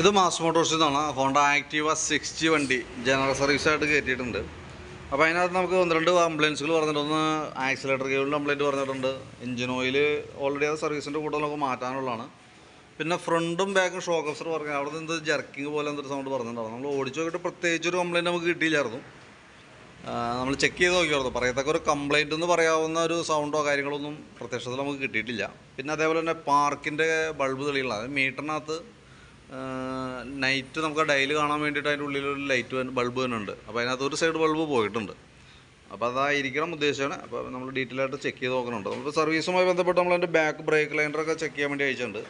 ഇത് മാസ് മോട്ടോഴ്സിൽ നിന്നാണ് ഹോണ്ട ആക്റ്റീവ സിക്സ്റ്റി വണ്ടി ജനറൽ സർവീസായിട്ട് കയറ്റിയിട്ടുണ്ട്. അപ്പോൾ അതിനകത്ത് നമുക്ക് ഒന്ന് രണ്ട് കംപ്ലയിൻസുകൾ പറഞ്ഞിട്ടുണ്ട്. ഒന്ന് ആക്സിലേറ്റർ കേബിളിൽ കംപ്ലയിന്റ് പറഞ്ഞിട്ടുണ്ട്. എഞ്ചിൻ ഓയിൽ ഓൾറെഡി അത് സർവീസിന്റെ കൂടെ നമുക്ക് മാറ്റാനുള്ളതാണ്. പിന്നെ ഫ്രണ്ടും ബാക്കും ഷോക്ക് ഓഫർ പറഞ്ഞു അവിടെ നിന്ന് ജർക്കിങ് പോലെ എന്തൊരു സൗണ്ട് പറഞ്ഞിട്ടുണ്ടായിരുന്നു നമ്മൾ ഓടിച്ചു നോക്കിയിട്ട് പ്രത്യേകിച്ചൊരു കംപ്ലയിന്റ് നമുക്ക് കിട്ടിയില്ലായിരുന്നു. നമ്മൾ ചെക്ക് ചെയ്ത് നോക്കിയായിരുന്നു പറയത്തക്ക ഒരു കംപ്ലൈന്റ് എന്ന് പറയാവുന്ന ഒരു സൗണ്ടോ കാര്യങ്ങളൊന്നും പ്രത്യക്ഷത്തിൽ നമുക്ക് കിട്ടിയിട്ടില്ല. പിന്നെ അതേപോലെ തന്നെ പാർക്കിന്റെ ബൾബ് തെളിയുള്ള അത് മീറ്ററിനകത്ത് നൈറ്റ് നമുക്ക് ഡയൽ കാണാൻ വേണ്ടിയിട്ട് അതിന്റെ ഉള്ളിലൊരു ലൈറ്റ് ബൾബ് തന്നെ ഉണ്ട് അപ്പോൾ അതിനകത്ത് ഒരു സൈഡ് ബൾബ് പോയിട്ടുണ്ട്. അപ്പോൾ അതായിരിക്കണം ഉദ്ദേശമാണ് അപ്പോൾ നമ്മൾ ഡീറ്റെയിൽ ആയിട്ട് ചെക്ക് ചെയ്ത് നോക്കുന്നുണ്ട്. നമ്മളിപ്പോൾ സർവീസുമായി ബന്ധപ്പെട്ട് നമ്മൾ അതിന്റെ ബാക്ക് ബ്രേക്ക് ലൈൻഡറൊക്കെ ചെക്ക് ചെയ്യാൻ വേണ്ടി അയച്ചിട്ടുണ്ട്.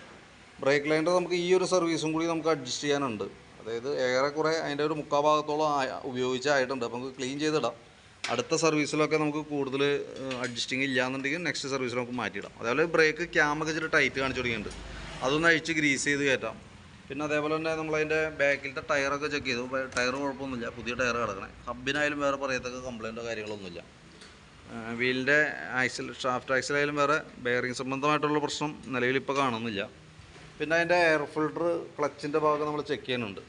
ബ്രേക്ക് ലൈൻഡർ നമുക്ക് ഈ ഒരു സർവീസും കൂടി നമുക്ക് അഡ്ജസ്റ്റ് ചെയ്യാനുണ്ട്. അതായത് ഏറെക്കുറെ അതിന്റെ ഒരു മുക്കാൽ ഭാഗത്തോളം ഉപയോഗിച്ചായിട്ടുണ്ട് അപ്പോൾ നമുക്ക് ക്ലീൻ ചെയ്തിടാം. അടുത്ത സർവീസിലൊക്കെ നമുക്ക് കൂടുതൽ അഡ്ജസ്റ്റിംഗ് ഇല്ലാന്നുണ്ടെങ്കിൽ നെക്സ്റ്റ് സർവീസിൽ നമുക്ക് മാറ്റിയിടാം. അതേപോലെ ബ്രേക്ക് ക്യാമൊക്കെ ഇച്ചിരി ടൈറ്റ് കാണിച്ചു തുടങ്ങിയിട്ടുണ്ട് അതൊന്ന് അഴിച്ച് ഗ്രീസ് ചെയ്ത് കയറ്റാം. പിന്നെ അതേപോലെ തന്നെ നമ്മളതിന്റെ ബാക്കിലത്തെ ടയറൊക്കെ ചെക്ക് ചെയ്തു. ടയർ കുഴപ്പമൊന്നുമില്ല. പുതിയ ടയർ കിടക്കണേ. ഹബിനായാലും വേറെ പറയത്തക്ക കംപ്ലൈന്റോ കാര്യങ്ങളൊന്നുമില്ല. വീലിന്റെ ആക്സിൽ ഷാഫ്റ്റ് ആക്സിലായാലും വേറെ ബെയറിംഗ് സംബന്ധമായിട്ടുള്ള പ്രശ്നം നിലവിൽ ഇപ്പോൾ കാണുന്നില്ല. പിന്നെ അതിന്റെ എയർ ഫിൽട്ടർ ക്ലച്ചിന്റെ ഭാഗം നമ്മൾ ചെക്ക് ചെയ്യാനുണ്ട്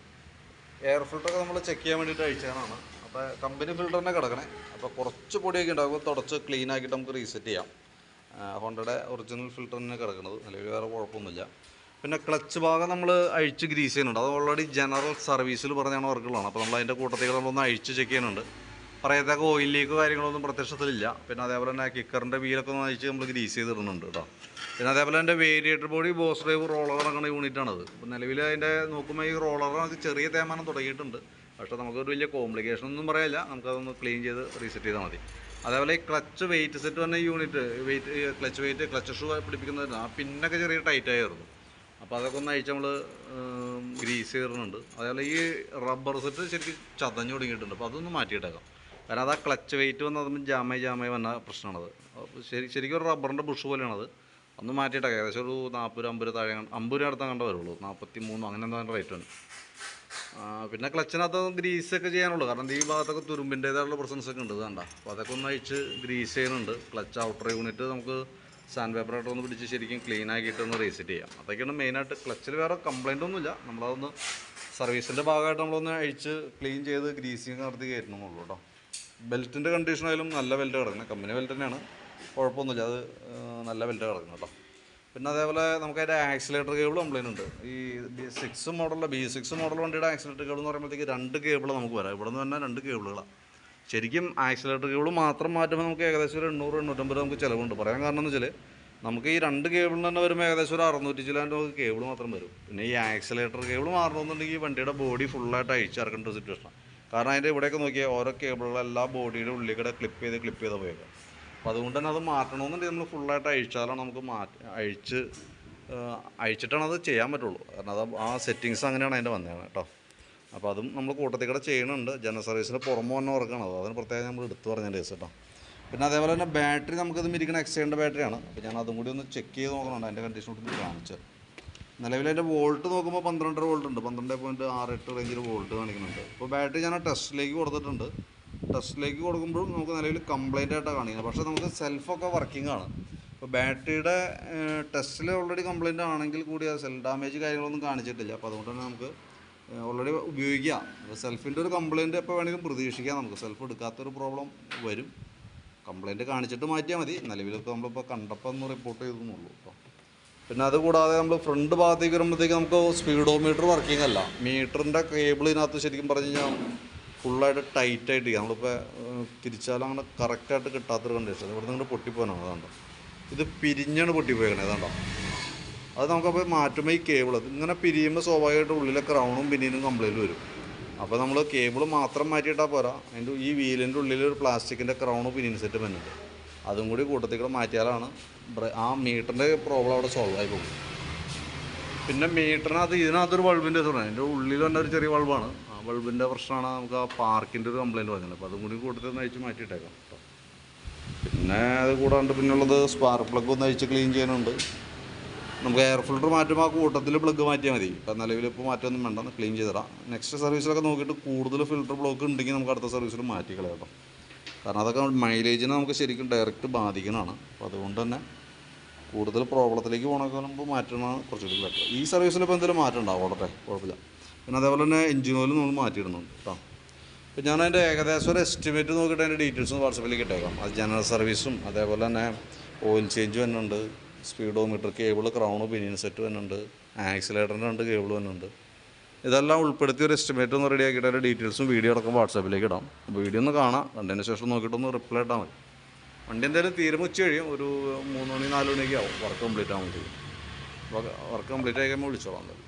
എയർ ഫിൽട്ടറൊക്കെ നമ്മൾ ചെക്ക് ചെയ്യാൻ വേണ്ടിയിട്ട് അയച്ചതാണ്. അപ്പോൾ കമ്പനി ഫിൽട്ടർ തന്നെ കിടക്കണേ. അപ്പോൾ കുറച്ച് പൊടിയൊക്കെ ഉണ്ടാകും തുടച്ച് ക്ലീൻ ആക്കിയിട്ട് നമുക്ക് റീസെറ്റ് ചെയ്യാം. ഹോണ്ടയുടെ ഒറിജിനൽ ഫിൽട്ടർ തന്നെ കിടക്കുന്നത് നിലവിൽ വേറെ കുഴപ്പമൊന്നുമില്ല. പിന്നെ ക്ലച്ച് ഭാഗം നമ്മൾ അഴിച്ച് ഗ്രീസ് ചെയ്യുന്നുണ്ട്. അത് ഓൾറെഡി ജനറൽ സർവീസിൽ പറഞ്ഞാണ് വർക്കുകളാണ് അപ്പോൾ നമ്മൾ അതിന്റെ കൂട്ടത്തിൽ നമ്മളൊന്ന് അഴിച്ച് ചെക്ക് ചെയ്യുന്നുണ്ട്. പറയത്തക്ക ഓയിൽ ലീക്ക് കാര്യങ്ങളൊന്നും പ്രത്യക്ഷത്തിലില്ല. പിന്നെ അതേപോലെ തന്നെ കിക്കറിന്റെ വീലൊക്കെ ഒന്ന് അഴിച്ച് നമ്മൾ ഗ്രീസ് ചെയ്തിടുന്നുണ്ട് കേട്ടോ പിന്നെ അതേപോലെ എന്റെ variator body boss drive roller അടങ്ങുന്ന യൂണിറ്റാണത്. അപ്പോൾ നിലവിൽ അതിന്റെ നോക്കുമ്പോൾ ഈ റോളറിനകത്ത് ചെറിയ തേമാനം തുടങ്ങിയിട്ടുണ്ട്. പക്ഷേ നമുക്കൊരു വലിയ കോംപ്ലിക്കേഷൻ ഒന്നും പറയാനില്ല. നമുക്കതൊന്ന് ക്ലീൻ ചെയ്ത് റീസെറ്റ് ചെയ്താൽ മതി. അതേപോലെ ഈ ക്ലച്ച് വെയിറ്റ് സെറ്റ് പറഞ്ഞ unit weight clutch weight clutch shoe പിടിപ്പിക്കുന്നത് ആ പിന്നൊക്കെ ചെറിയ ടൈറ്റ് ആയിരുന്നു. അപ്പോൾ അതൊക്കെ ഒന്ന് അഴിച്ച് നമ്മൾ ഗ്രീസ് ചെയ്തിടുന്നുണ്ട്. അതേപോലെ ഈ റബ്ബർ സെറ്റ് ശരിക്കും ചതഞ്ഞു തുടങ്ങിയിട്ടുണ്ട്. അപ്പോൾ അതൊന്ന് മാറ്റിയിട്ടേക്കാം. കാരണം അത് ആ ക്ലച്ച് വെയിറ്റ് വന്ന് അതും ജാമായി ജാമായി വന്ന പ്രശ്നമാണത്. ശരി ശരിക്കും ഒരു റബ്ബറിന്റെ ബുഷ് പോലെയാണത്. ഒന്ന് മാറ്റിയിട്ടൊക്കെ ഏകദേശം ഒരു നാൽപ്പത് രൂപ അമ്പത് താഴെ അമ്പത് രൂപ അടുത്താൽ കണ്ട വരുള്ളൂ. നാൽപ്പത്തി മൂന്ന് അങ്ങനെ എന്താ റേറ്റ് ആണ് പിന്നെ ക്ലച്ചിനകത്ത് ഗ്രീസ് ഒക്കെ ചെയ്യാനുള്ളൂ. കാരണം ഈ ഭാഗത്തൊക്കെ തുരുമ്പിന്റേതായിട്ടുള്ള പ്രസൻസ് ഒക്കെ ഉണ്ട് കണ്ട. അപ്പോൾ അതൊക്കെ ഒന്ന് അഴിച്ച് ഗ്രീസ് ചെയ്യുന്നുണ്ട്. ക്ലച്ച് ഔട്ടർ യൂണിറ്റ് നമുക്ക് സാൻഡ് പേപ്പറായിട്ട് ഒന്ന് പിടിച്ച് ശരിക്കും ക്ലീൻ ആക്കിയിട്ട് ഒന്ന് റീസെറ്റ് ചെയ്യാം. അതൊക്കെയാണ് മെയിനായിട്ട് ക്ലച്ചിൽ വേറെ കംപ്ലൈന്റ് ഒന്നുമില്ല. നമ്മളതൊന്ന് സർവീസിന്റെ ഭാഗമായിട്ട് നമ്മളൊന്ന് അഴിച്ച് ക്ലീൻ ചെയ്ത് ഗ്രീസിങ് നടത്തി കയറ്റണമെന്നുള്ളൂ കേട്ടോ. ബെൽറ്റിന്റെ കണ്ടീഷനായാലും നല്ല ബെൽറ്റ് കിടക്കുന്നത് കമ്പനി ബെൽറ്റ് തന്നെയാണ്. കുഴപ്പമൊന്നുമില്ല. അത് നല്ല ബെൽറ്റ് കിടക്കുന്നു കേട്ടോ. പിന്നെ അതേപോലെ നമുക്ക് അതിന്റെ ആക്സിലേറ്റർ കേബിൾ കംപ്ലൈന്റ് ഉണ്ട്. ഈ സിക്സ് മോഡലിലെ ബി സിക്സ് മോഡൽ വണ്ടിയുടെ ആക്സിലേറ്റർ കേബിൾ എന്ന് പറയുമ്പോഴത്തേക്ക് രണ്ട് കേബിൾ നമുക്ക് വരാം. ഇവിടെ നിന്ന് തന്നെ രണ്ട് കേബിളുകളാണ് ശരിക്കും ആക്സിലേറ്റർ കേബിൾ മാത്രം മാറ്റുമ്പോൾ നമുക്ക് ഏകദേശം ഒരു എണ്ണൂറ് എണ്ണൂറ്റമ്പത് നമുക്ക് ചിലവുണ്ട്. പറയാൻ കാരണം എന്ന് വെച്ചാൽ നമുക്ക് ഈ രണ്ട് കേബിളിന് തന്നെ വരുമ്പോൾ ഏകദേശം ഒരു അറുന്നൂറ്റി ചിലാണ്ട് നമുക്ക് കേബിൾ മാത്രം വരും. പിന്നെ ഈ ആക്സിലേറ്റർ കേബിൾ മാറണമെന്നുണ്ടെങ്കിൽ ഈ വണ്ടിയുടെ ബോഡി ഫുള്ളായിട്ട് അഴിച്ചിറക്കേണ്ട ഒരു സിറ്റുവേഷനാണ് കാരണം അതിന്റെ ഇവിടെയൊക്കെ നോക്കിയാൽ ഓരോ കേബിളുകളെല്ലാം ബോഡിയുടെ ഉള്ളിൽ കൂടെ ക്ലിപ്പ് ചെയ്ത് ക്ലിപ്പ് ചെയ്ത് പോയേക്കാം അപ്പോൾ അതുകൊണ്ട് തന്നെ അത് മാറ്റണമെന്നുണ്ടെങ്കിൽ നമ്മൾ ഫുള്ളായിട്ട് അഴിച്ചാലാണ് നമുക്ക് മാറ്റി അഴിച്ച് അഴിച്ചിട്ടാണ് അത് ചെയ്യാൻ പറ്റുള്ളൂ. കാരണം അത് ആ സെറ്റിങ്സ് അങ്ങനെയാണ് അതിന്റെ വന്നതാണ് കേട്ടോ. അപ്പോൾ അതും നമ്മൾ കൂട്ടത്തിൽ കൂടെ ചെയ്യണുണ്ട് ജനറൽ സർവീസിന് പുറമെ തന്നെ വർക്കാണ് അത്. അതിന് പ്രത്യേകം നമ്മൾ എടുത്തു പറഞ്ഞ കേസ് കേട്ടോ. പിന്നെ അതേപോലെ തന്നെ ബാറ്ററി നമുക്കിത് ഇരിക്കുന്ന എക്സൈന്റെ ബാറ്ററിയാണ്. അപ്പോൾ ഞാൻ അതും കൂടി ഒന്ന് ചെക്ക് ചെയ്ത് നോക്കണുണ്ട് അതിന്റെ കണ്ടീഷൻ കൂടി കാണിച്ച്. നിലവിൽ അതിന്റെ വോൾട്ട് നോക്കുമ്പോൾ പന്ത്രണ്ടര വോൾട്ട് ഉണ്ട്. പന്ത്രണ്ട് പോയിന്റ് ആറ് എട്ട് റേഞ്ചിൽ വോൾട്ട് കാണിക്കുന്നുണ്ട്. ഇപ്പോൾ ബാറ്ററി ഞാൻ ടെസ്റ്റിലേക്ക് കൊടുത്തിട്ടുണ്ട്. ടെസ്റ്റിലേക്ക് കൊടുക്കുമ്പോഴും നമുക്ക് നിലവിൽ കംപ്ലൈന്റ് ആയിട്ടാണ് കാണിക്കുന്നത്. പക്ഷേ നമുക്ക് സെൽഫൊക്കെ വർക്കിംഗ് ആണ്. ഇപ്പോൾ ബാറ്ററിയുടെ ടെസ്റ്റിൽ ഓൾറെഡി കംപ്ലൈന്റ് ആണെങ്കിൽ കൂടി അത് സെൽ ഡാമേജ് കാര്യങ്ങളൊന്നും കാണിച്ചിട്ടില്ല. അപ്പോൾ അതുകൊണ്ട് തന്നെ നമുക്ക് ഓൾറെഡി ഉപയോഗിക്കാം. അപ്പോൾ സെൽഫിന്റെ ഒരു കംപ്ലൈന്റ് എപ്പോൾ വേണമെങ്കിലും പ്രതീക്ഷിക്കാം നമുക്ക്. സെൽഫ് എടുക്കാത്തൊരു പ്രോബ്ലം വരും. കംപ്ലൈന്റ് കാണിച്ചിട്ട് മാറ്റിയാൽ മതി. നിലവിലൊക്കെ നമ്മളിപ്പോൾ കണ്ടപ്പോൾ ഒന്ന് റിപ്പോർട്ട് ചെയ്തെന്നുള്ളൂ കേട്ടോ പിന്നെ അതുകൂടാതെ നമ്മൾ ഫ്രണ്ട് ഭാഗത്തേക്ക് വരുമ്പോഴത്തേക്ക് നമുക്ക് സ്പീഡോമീറ്റർ വർക്കിംഗ് അല്ല. മീറ്ററിന്റെ കേബിൾ ഇതിനകത്ത് ശരിക്കും പറഞ്ഞു കഴിഞ്ഞാൽ ഫുള്ളായിട്ട് ടൈറ്റായിട്ട് നമ്മളിപ്പോൾ തിരിച്ചാലും അങ്ങനെ കറക്റ്റായിട്ട് കിട്ടാത്തൊരു കണ്ടീഷൻ ഇവിടെ നിന്ന് പൊട്ടിപ്പോകാനാണ് അതുകൊണ്ട് ഇത് പിരിഞ്ഞാണ് പൊട്ടിപ്പോയേക്കണേ അതുകൊണ്ടോ അത് നമുക്കപ്പോൾ മാറ്റുമ്പോൾ ഈ കേബിൾ ഇങ്ങനെ പിരിയുമ്പോൾ സ്വാഭാവികമായിട്ട് ഉള്ളിലെ ക്രൗണും പിന്നീനും കംപ്ലൈന്റ് വരും. അപ്പോൾ നമ്മൾ കേബിൾ മാത്രം മാറ്റിയിട്ടാൽ പോരാ. അതിന്റെ ഈ വീലിന്റെ ഉള്ളിൽ ഒരു പ്ലാസ്റ്റിക്കിന്റെ ക്രൗണും പിന്നീന് സെറ്റ് വരുന്നുണ്ട് അതും കൂടി കൂട്ടത്തിൽ കൂടെ മാറ്റിയാലാണ് ആ മീറ്ററിന്റെ പ്രോബ്ലം അവിടെ സോൾവ് ആയി പോകും പിന്നെ മീറ്ററിനകത്ത് ഇതിനകത്തൊരു ബൾബിന്റെ പറഞ്ഞു അതിന്റെ ഉള്ളിൽ തന്നെ ഒരു ചെറിയ ബൾബാണ് ബൾബിന്റെ പ്രശ്നമാണ് നമുക്ക് ആ പാർക്കിന്റെ ഒരു കംപ്ലയിന്റ് പറഞ്ഞത് അപ്പോൾ അതും കൂടി കൂട്ടത്തിൽ ഒന്ന് അയച്ച് മാറ്റിയിട്ടേക്കാം. കേട്ടോ പിന്നെ അത് കൂടാണ്ട് പിന്നുള്ളത് സ്പാർക്ക് പ്ലഗ് ഒന്ന് അഴിച്ച് ക്ലീൻ ചെയ്യാനുണ്ട്. നമുക്ക് എയർ ഫിൽട്ടർ മാറ്റുമ്പോൾ ആ കൂട്ടത്തിൽ പ്ലഗ് മാറ്റിയാൽ മതി. ഇപ്പം നിലവിൽ ഇപ്പോൾ മാറ്റമൊന്നും വേണ്ട ക്ലീൻ ചെയ്തിടാം നെക്സ്റ്റ് സർവീസിലൊക്കെ നോക്കിയിട്ട് കൂടുതൽ ഫിൽട്ടർ ബ്ലോക്ക് ഉണ്ടെങ്കിൽ നമുക്ക് അടുത്ത സർവീസിൽ മാറ്റിക്കളയാം കേട്ടോ കാരണം അതൊക്കെ മൈലേജിനെ നമുക്ക് ശരിക്കും ഡയറക്റ്റ് ബാധിക്കുന്നതാണ്. അപ്പോൾ അതുകൊണ്ട് തന്നെ കൂടുതൽ പ്രോബ്ലത്തിലേക്ക് പോകണമെങ്കിൽ മാറ്റണം കുറച്ചുകൂടി ബെറ്റർ ഈ സർവീസിൽ ഇപ്പോൾ എന്തെങ്കിലും മാറ്റം ഉണ്ടാവും ഓടട്ടെ കുഴപ്പമില്ല. പിന്നെ അതേപോലെ തന്നെ എഞ്ചിൻ ഓയിൽ നമ്മൾ മാറ്റിയിടുന്നുണ്ട് കേട്ടോ അപ്പോൾ ഞാൻ അതിന്റെ ഏകദേശം ഒരു എസ്റ്റിമേറ്റ് നോക്കിയിട്ട് അതിന്റെ ഡീറ്റെയിൽസ് വാട്സപ്പിലേക്ക് ഇട്ടേക്കാം. അത് ജനറൽ സർവീസും അതേപോലെ തന്നെ ഓയിൽ ചേഞ്ച് വരുന്നുണ്ട് speedometer cable crown pinion set വരുന്നുണ്ട് ആക്സിലേറ്ററിന്റെ രണ്ട് കേബിൾ വരുന്നുണ്ട്. ഇതെല്ലാം ഉൾപ്പെടുത്തി ഒരു എസ്റ്റിമേറ്റ് ഒന്ന് റെഡി ആക്കിയിട്ട് അതിന്റെ ഡീറ്റെയിൽസും വീഡിയോ അടക്കം വാട്സാപ്പിലേക്ക് ഇടാം. വീഡിയോ ഒന്ന് കാണാം കണ്ടതിന് ശേഷം നോക്കിയിട്ടൊന്ന് റിപ്ലൈ ഇട്ടാൽ മതി. വണ്ടി എന്തായാലും തീരെ ഉച്ച കഴിയും ഒരു മൂന്ന് മണി നാല് മണിയൊക്കെ ആവും. വർക്ക് കംപ്ലീറ്റ് ആകുമ്പോഴത്തേക്കും വർക്ക് കംപ്ലീറ്റ് ആയി കഴിയുമ്പോൾ വിളിച്ചോളാം എന്തായാലും.